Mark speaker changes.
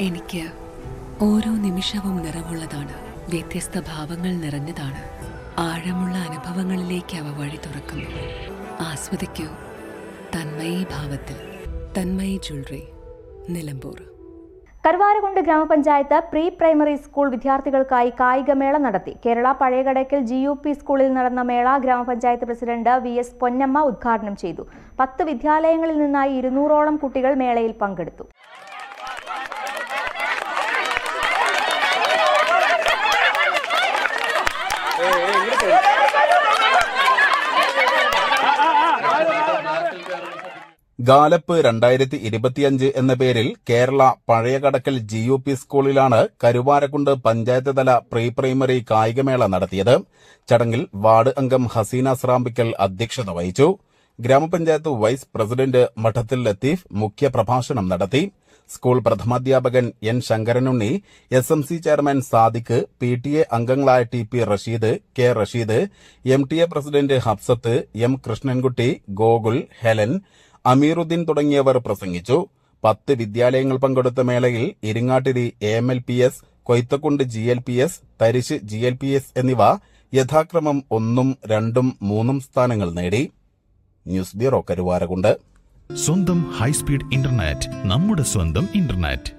Speaker 1: എനിക്ക് ഓരോ നിമിഷവും നിറവുള്ളതാണ്. വ്യത്യസ്ത ഭാവങ്ങൾ നിറഞ്ഞതാണ്. ആഴമുള്ള അനുഭവങ്ങളിലേക്ക് അവ വഴി തുറക്കുന്നു. ആസ്വദിക്കൂ. തന്മയി ഭാവത്തിൽ. തന്മയി ജ്വല്ലറി. നിലമ്പൂർ.
Speaker 2: കരുവാരകുണ്ട് ഗ്രാമപഞ്ചായത്ത് പ്രീ പ്രൈമറി സ്കൂൾ വിദ്യാർത്ഥികൾക്കായി കായികമേള നടത്തി. Kerala Pazhayakadakkal G U P സ്കൂളിൽ നടന്ന മേള ഗ്രാമപഞ്ചായത്ത് പ്രസിഡന്റ് വി എസ് പൊന്നമ്മ ഉദ്ഘാടനം ചെയ്തു. പത്ത് വിദ്യാലയങ്ങളിൽ നിന്നായി ഇരുന്നൂറോളം കുട്ടികൾ മേളയിൽ പങ്കെടുത്തു.
Speaker 3: ഗാലപ്പ് രണ്ടായിരത്തി ഇരുപത്തിയഞ്ച് എന്ന പേരിൽ Kerala Pazhayakadakkal G U P സ്കൂളിലാണ് കരുവാരക്കുണ്ട് പഞ്ചായത്ത് തല പ്രീ പ്രൈമറി കായികമേള നടത്തിയത്. ചടങ്ങിൽ വാർഡ് അംഗം ഹസീന സ്രാമ്പിക്കൽ അധ്യക്ഷത വഹിച്ചു. ഗ്രാമപഞ്ചായത്ത് വൈസ് പ്രസിഡന്റ് മഠത്തിൽ ലത്തീഫ് മുഖ്യപ്രഭാഷണം നടത്തി. School പ്രഥമാധ്യാപകൻ N Sankaranunni S M C chairman Sadik P T A അംഗങ്ങളായ T P Rasheed K Rasheed M T A president Habsath M Krishnankutty Gokul Helen Ameeruddin തുടങ്ങിയവർ പ്രസംഗിച്ചു. പത്ത് വിദ്യാലയങ്ങൾ പങ്കെടുത്ത മേളയിൽ Iringattiri A M L P S Koythakkund G L P S Tharish G L P S എന്നിവ യഥാക്രമം ഒന്നും രണ്ടും മൂന്നും സ്ഥാനങ്ങൾ നേടി. News bureau Karuvarakundu.
Speaker 4: സ്വന്തം ഹൈസ്പീഡ് ഇന്റർനെറ്റ് നമ്മുടെ സ്വന്തം ഇന്റർനെറ്റ്.